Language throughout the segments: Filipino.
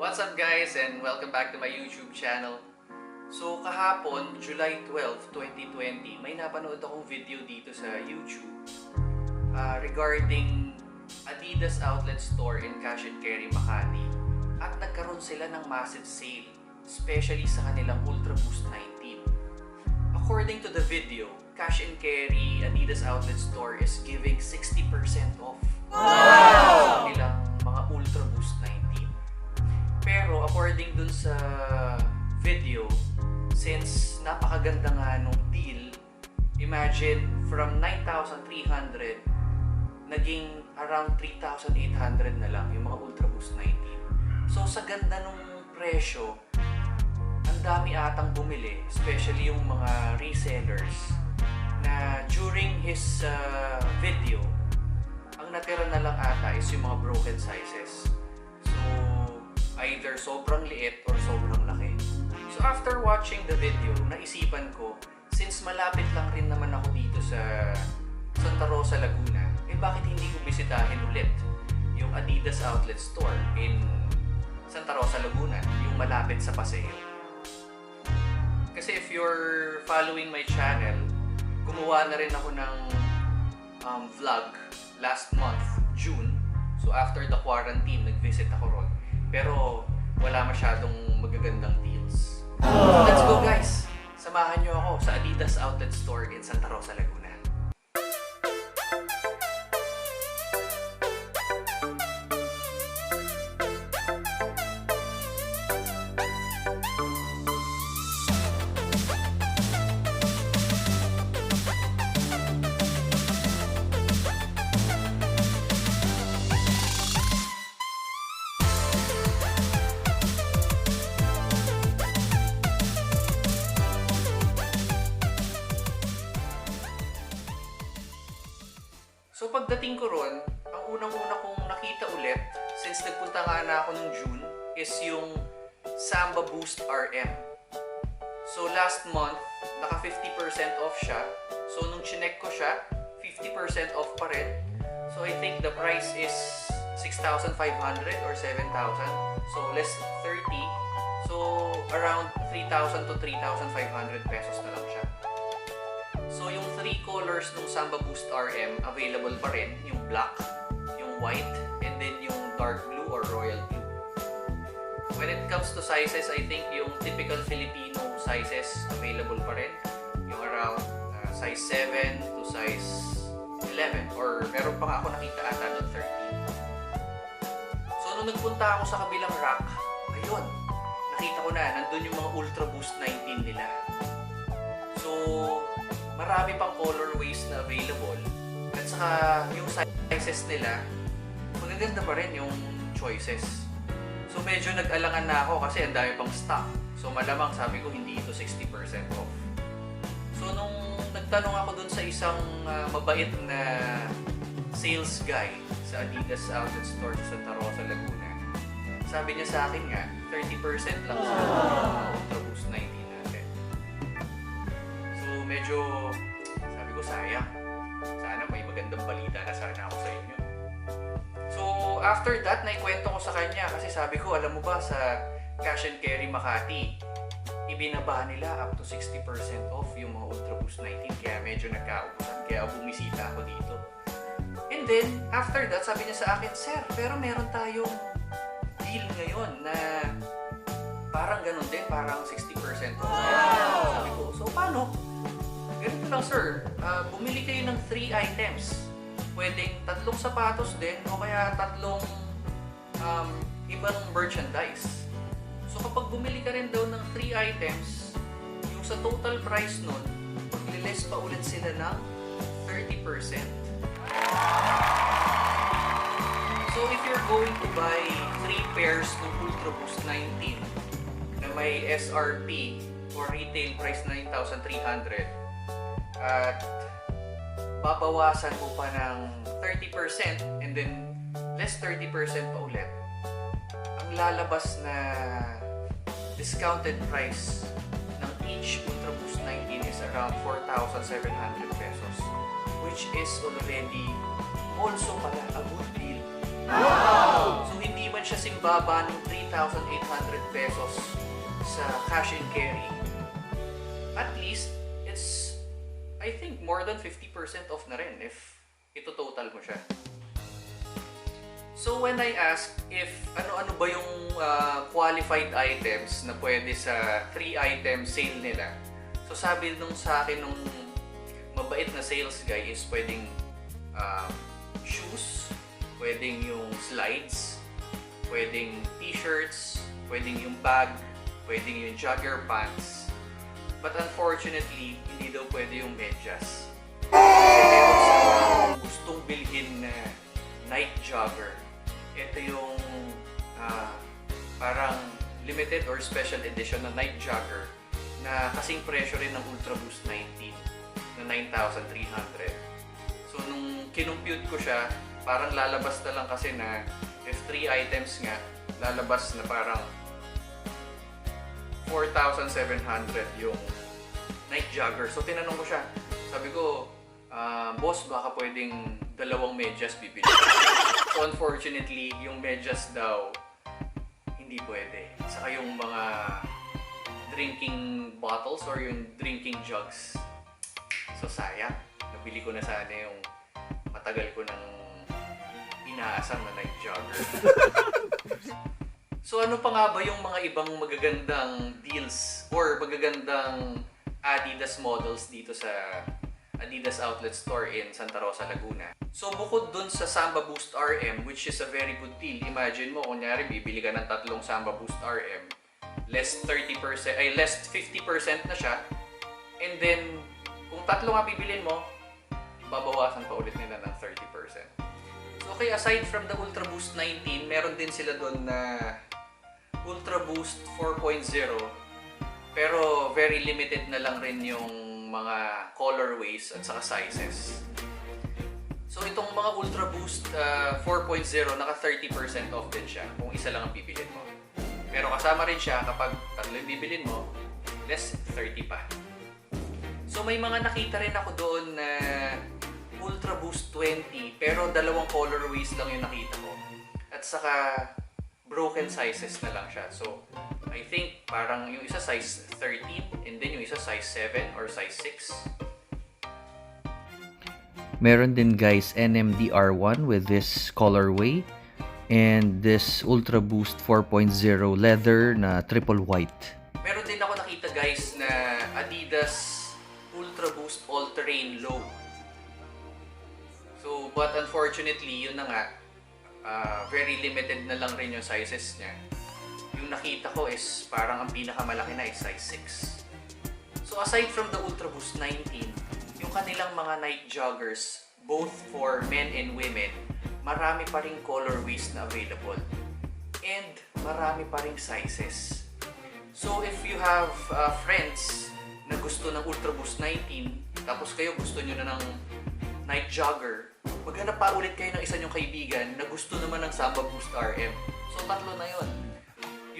What's up guys and welcome back to my YouTube channel. So kahapon, July 12, 2020, may napanood akong video dito sa YouTube uh, regarding Adidas outlet store in Cash and Carry Makati at nagkaroon sila ng massive sale, especially sa kanilang Ultra Boost 19. According to the video, Cash and Carry Adidas outlet store is giving 60% off sa kanilang Pero according dun sa video, since napakaganda nga nung deal, imagine from 9,300 naging around 3,800 na lang yung mga Ultra Boost 19. So sa ganda nung presyo, ang dami atang bumili, especially yung mga resellers na during his uh, video, ang natira na lang ata is yung mga broken sizes. Either sobrang liit or sobrang laki. So, after watching the video, naisipan ko, since malapit lang rin naman ako dito sa Santa Rosa, Laguna, eh bakit hindi ko bisitahin ulit yung Adidas outlet store in Santa Rosa, Laguna, yung malapit sa Paseo. Kasi if you're following my channel, gumawa na rin ako ng um, vlog last month, June. So after the quarantine, nag-visit ako ron. Pero wala masyadong magagandang deals. So let's go guys! Samahan nyo ako sa Adidas Outlet Store in Santa Rosa, Laguna. Pagdating ko ron, ang unang-una kong nakita ulit, since nagpunta nga na ako nung June, is yung Samba Boost RM. So last month, naka 50% off siya. So nung chinek ko siya, 50% off pa rin. So I think the price is 6,500 or 7,000. So less 30. So around 3,000 to 3,500 pesos na lang siya. So yung three colors ng Samba Boost RM available pa rin, yung black, yung white, and then yung dark blue or royal blue. When it comes to sizes, I think yung typical Filipino sizes available pa rin. Yung around uh, size 7 to size 11 or meron pa ako nakita ata ng 13. So nung nagpunta ako sa kabilang rack, ayun, nakita ko na, nandun yung mga Ultra Boost 19 nila. So, marami pang colorways na available. At saka yung sizes nila, magaganda pa rin yung choices. So medyo nag-alangan na ako kasi ang dami pang stock. So malamang sabi ko hindi ito 60% off. So nung nagtanong ako dun sa isang ah, mabait na sales guy sa Adidas outlet store sa Santa Rosa, Laguna, sabi niya sa akin nga, 30% lang sa Ultra Boost 19 natin. So medyo sabi ko sayang. Sana may magandang balita na sana ako sa inyo. So after that, naikwento ko sa kanya kasi sabi ko, alam mo ba sa Cash and Carry Makati, ibinaba nila up to 60% off yung mga Ultra Boost 19 kaya medyo nagkaubusan kaya bumisita ako dito. And then, after that, sabi niya sa akin, Sir, pero meron tayong deal ngayon na parang ganun din, parang 60% off. Sabi ko, so paano? Ganito lang sir, Ah, bumili kayo ng 3 items. Pwedeng tatlong sapatos din o kaya tatlong um, ibang merchandise. So kapag bumili ka rin daw ng 3 items, yung sa total price nun, magliles pa ulit sila ng 30%. So if you're going to buy 3 pairs ng Ultra Boost 19 na may SRP or retail price na 9,300 at babawasan mo pa ng 30% and then less 30% pa ulit. Ang lalabas na discounted price ng each Ultra Boost 19 is around 4,700 pesos which is already also pala a good deal. So hindi man siya simbaba ng 3,000 3,800 pesos sa cash and carry, at least, I think, more than 50% off na rin if ito total mo siya. So when I asked if ano-ano ba yung ah, qualified items na pwede sa 3 item sale nila, so sabi nung sa akin nung mabait na sales guy is pwedeng um, shoes, pwedeng yung slides, pwedeng t-shirts, pwedeng yung bag, pwedeng yung jogger pants. But unfortunately, hindi daw pwede yung medyas. Meron gustong bilhin na night jogger. Ito yung ah, parang limited or special edition na night jogger na kasing presyo rin ng Ultra Boost 19 na 9,300. So nung kinumpute ko siya, parang lalabas na lang kasi na if 3 items nga, lalabas na parang 4,700 yung night jogger. So tinanong ko siya, sabi ko, ah, boss, baka pwedeng dalawang medyas bibili. unfortunately, yung medyas daw, hindi pwede. Saka yung mga drinking bottles or yung drinking jugs. So sayang, nabili ko na sana yung matagal ko nang inaasam na night jogger. So ano pa nga ba yung mga ibang magagandang deals or magagandang Adidas models dito sa Adidas Outlet Store in Santa Rosa, Laguna? So bukod dun sa Samba Boost RM, which is a very good deal, imagine mo, kunyari bibili ka ng tatlong Samba Boost RM, less 30%, ay less 50% na siya, and then kung tatlo nga bibilin mo, babawasan pa ulit nila ng 30%. So, okay, aside from the Ultra Boost 19, meron din sila doon na Ultra Boost 4.0 pero very limited na lang rin yung mga colorways at saka sizes. So itong mga Ultra Boost uh, 4.0 naka 30% off din siya kung isa lang ang bibilin mo. Pero kasama rin siya kapag tatlo yung bibilin mo, less 30 pa. So may mga nakita rin ako doon na Ultra Boost 20 pero dalawang colorways lang yung nakita ko. At saka broken sizes na lang siya. So I think parang yung isa size 13 and then yung isa size 7 or size 6. Meron din guys NMDR1 with this colorway and this Ultra Boost 4.0 leather na triple white. Meron din ako nakita guys na Adidas Ultra Boost All Terrain Low. So, but unfortunately, yun na nga, ah, very limited na lang rin yung sizes niya. Yung nakita ko is parang ang pinakamalaki na is size 6. So, aside from the Ultra Boost 19, yung kanilang mga night joggers, both for men and women, marami pa rin colorways na available. And marami pa rin sizes. So if you have uh, friends na gusto ng Ultra Boost 19, tapos kayo gusto nyo na ng night jogger, maghanap pa ulit kayo ng isa nyong kaibigan na gusto naman ng Samba Boost RM. So tatlo na yon.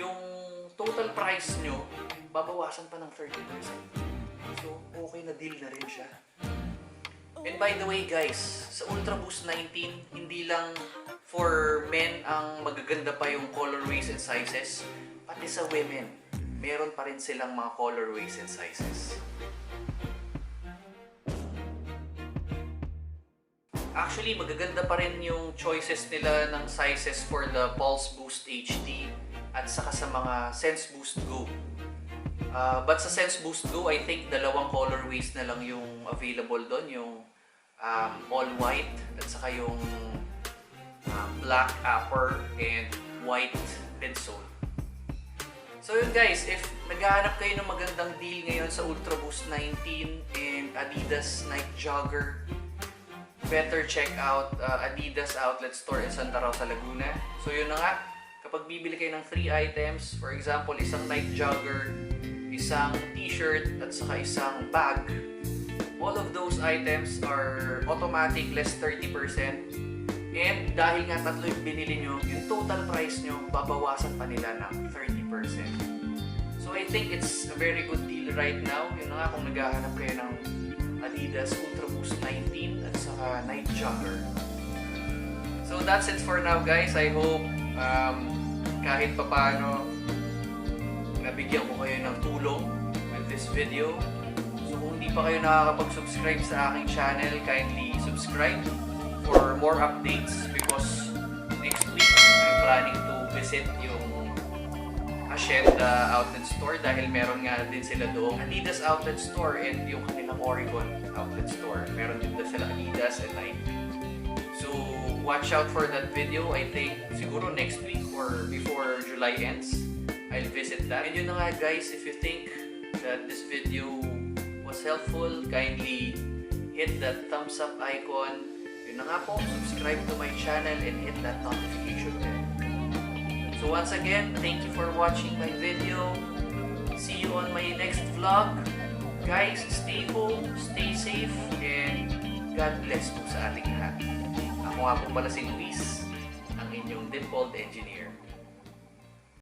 Yung total price nyo, babawasan pa ng 30%. So okay na deal na rin siya. And by the way guys, sa Ultra Boost 19, hindi lang for men ang magaganda pa yung colorways and sizes, pati sa women, meron pa rin silang mga colorways and sizes. Actually, magaganda pa rin yung choices nila ng sizes for the Pulse Boost HD at saka sa mga Sense Boost Go. Uh, but sa Sense Boost Go, I think dalawang colorways na lang yung available doon. Yung um, all white at saka yung um, black upper and white midsole. So yun guys, if naghahanap kayo ng magandang deal ngayon sa Ultra Boost 19 and Adidas Night Jogger, better check out uh, Adidas Outlet Store in Santa Rosa, Laguna. So yun na nga, kapag bibili kayo ng 3 items, for example, isang night jogger, isang t-shirt, at saka isang bag, all of those items are automatic less 30%. And dahil nga tatlo yung binili nyo, yung total price nyo, babawasan pa nila ng 30%. So I think it's a very good deal right now. Yun na nga kung naghahanap kayo ng Adidas Ultra Boost 19 at saka Night Jogger. So that's it for now guys. I hope um, kahit papano nabigyan ko kayo ng tulong with this video. So kung hindi pa kayo nakakapag-subscribe sa aking channel, kindly subscribe for more updates because next week I'm planning to visit yung Hacienda Outlet Store dahil meron nga din sila doong Adidas Outlet Store and yung kanilang Oregon Outlet Store. Meron din doon sila Adidas and Nike. So, watch out for that video. I think siguro next week or before July ends, I'll visit that. And yun na nga guys, if you think that this video was helpful, kindly hit that thumbs up icon. Yun na nga po, subscribe to my channel and hit that notification bell. So once again, thank you for watching my video. See you on my next vlog. Guys, stay home, stay safe, and God bless po sa ating lahat. Ako nga po pala si Luis, ang inyong dimpled engineer.